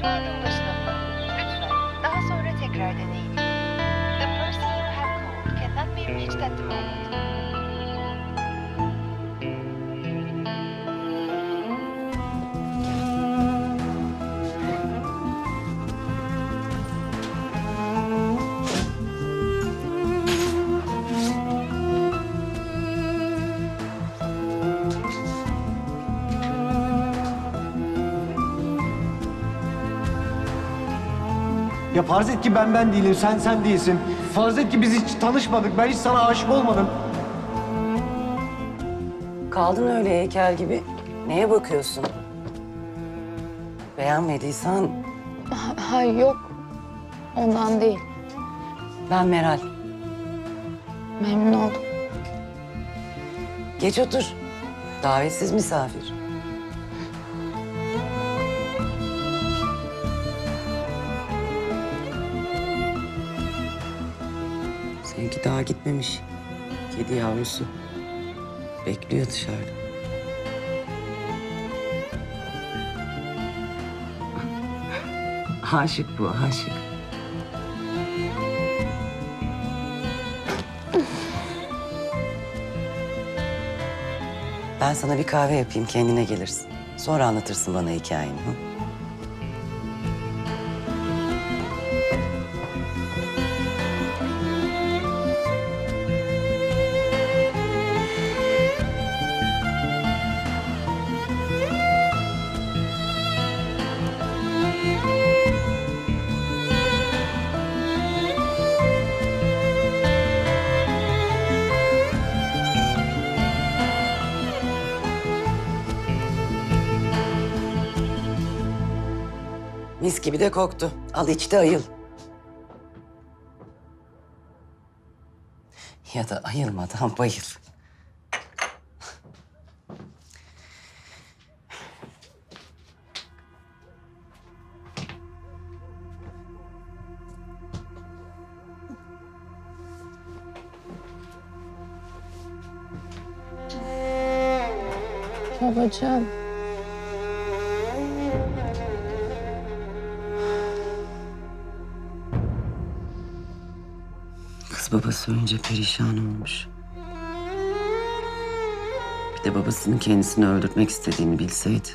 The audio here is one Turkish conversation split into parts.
Lütfen daha sonra tekrar deneyin. The person you have called cannot be reached at the moment. Ya farz et ki ben ben değilim, sen sen değilsin. Farz et ki biz hiç tanışmadık, ben hiç sana aşık olmadım. Kaldın öyle heykel gibi. Neye bakıyorsun? Beğenmediysen Hayır yok. Ondan değil. ben Meral. Memnun oldum. Geç otur. Davetsiz misafir. Daha gitmemiş. Kedi yavrusu. Bekliyor dışarıda. Aşık bu, aşık. Ben sana bir kahve yapayım, kendine gelirsin. Sonra anlatırsın bana hikayeni. Hı? Mis gibi de koktu. Al içte ayıl. Ya da ayılmadan bayıl. Babacığım. Babası önce perişan olmuş. Bir de babasının kendisini öldürtmek istediğini bilseydi.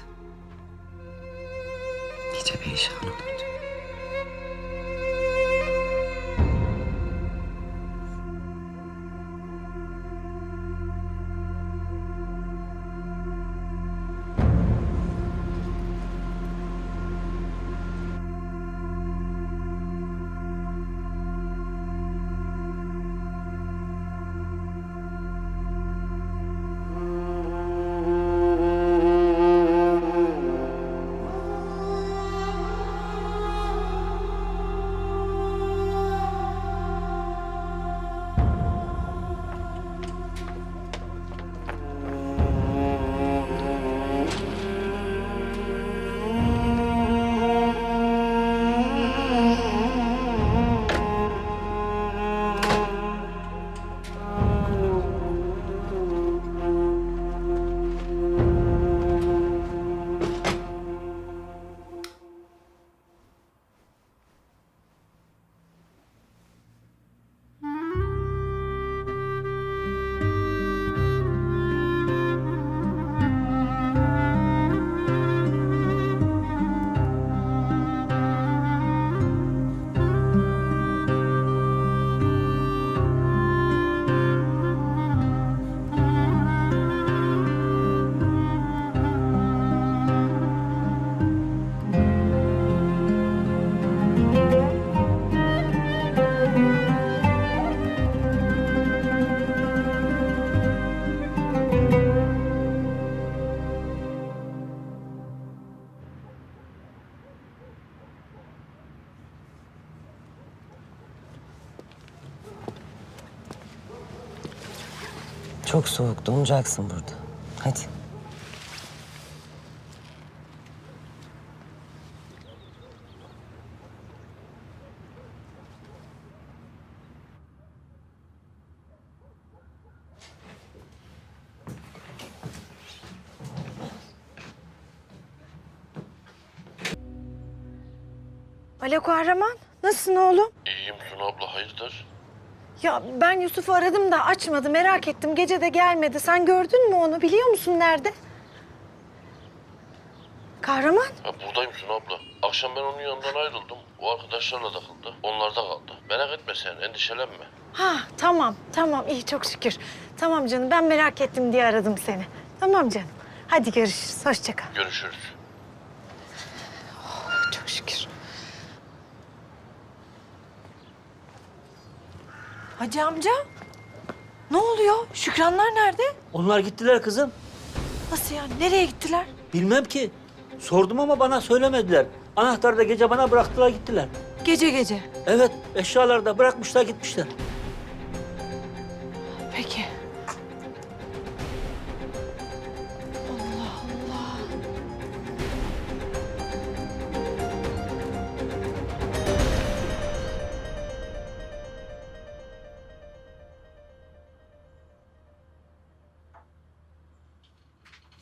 iyice perişan olurdu. Çok soğuk, donacaksın burada. Hadi. Aleko Kahraman, nasılsın oğlum? İyiyim Suna abla, hayırdır? Ya ben Yusuf'u aradım da açmadı, merak ettim. Gece de gelmedi. Sen gördün mü onu? Biliyor musun nerede? Kahraman? Ha, buradayım Suna abla. Akşam ben onun yanından ayrıldım. O arkadaşlarla takıldı. Onlarda kaldı. Merak etme sen endişelenme. Ha tamam, tamam. iyi çok şükür. Tamam canım, ben merak ettim diye aradım seni. Tamam canım. Hadi görüşürüz, hoşça kal. Görüşürüz. Çok şükür. Hacı amca, ne oluyor? Şükranlar nerede? Onlar gittiler kızım. Nasıl yani? Nereye gittiler? Bilmem ki. Sordum ama bana söylemediler. Anahtarı da gece bana bıraktılar gittiler. Gece gece. Evet eşyaları da bırakmışlar gitmişler. Peki.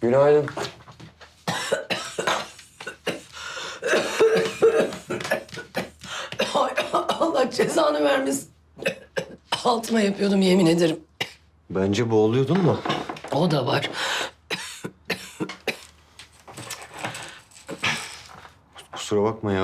Günaydın. Ay, Allah cezanı vermesin. Altıma yapıyordum yemin ederim. Bence boğuluyordun mu? O da var. Kusura bakma ya.